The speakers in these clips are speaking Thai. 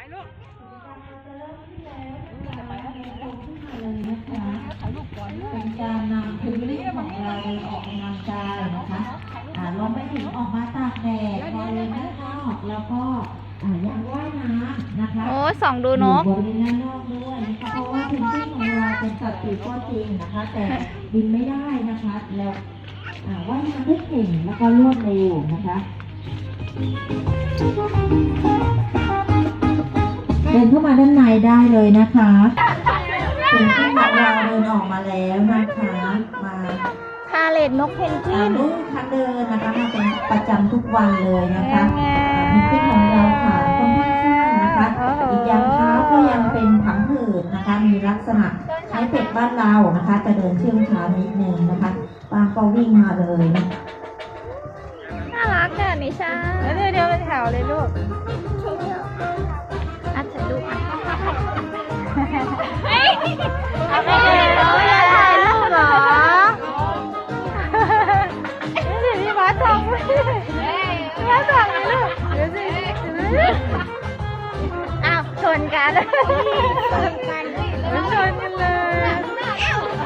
ไปลูกเป็นการนำพื้นที่ของเราไปออกกำลังกายนะคะอ่ารวมไปถึงออกมาตากแดดบริเวณด้านนอกแล้วก็อ่ายังว่ายน้ำนะคะโอ้ส่องดูนกอยู่บริเวณด้านนอกด้วยนะคะเพราะว่าพื้นที่ของเราเป็นสัตว์ปีกก็จริงนะคะ แต่บินไม่ได้นะคะแล้วอ่าว่ายน้ำได้เก่งแล้วก็รวดเร็วนะคะ ได้เลยนะคะเป็นที่ของเราเดินออกมาแล้วนะคะมาพาเลทนกเพนกวิอ่านลูกคันเดินนะคะมาเป็นประจำทุกวันเลยนะคะแง่อ่ามีที่ของเราขาค่อนข้างสั้นนะคะอีกอย่างเท้าก็ยังเป็นผังผืดนะคะมีลักษณะคล้ายเป็ดบ้านเรานะคะ จะเดินเชื่องช้านิดนึงนะคะปางก็วิ่งมาเลยนะน่ารักอะนิชาแล้วเดี๋ยวเดี๋ยวเป็นแถวเลยลูก ดี๋ยวพี่บาสส่องพี่บาสส่องเลยลูกเดี๋ยวสิเดี๋ยวสิอ้าวชนกันมันชนกันเลย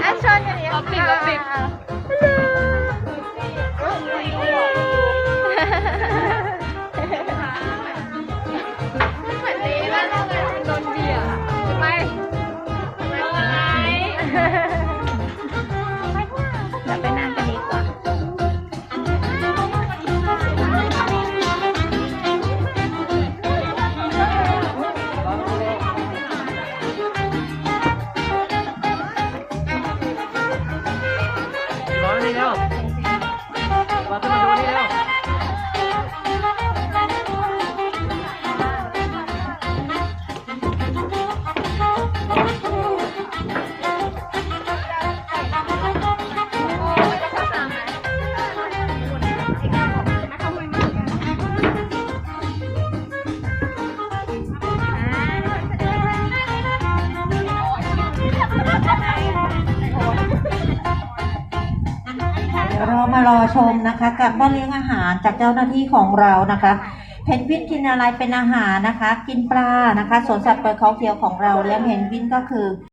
อะชนกันอีกเอาปิดปิด มารอชมนะคะกับบ้านเลี้ยงอาหารจากเจ้าหน้าที่ของเรานะคะเพนกวินกินอะไรเป็นอาหารนะคะ กินปลานะคะสวนสัตว์เปิดเขาเขียวของเราแล้วเพนกวินก็คือ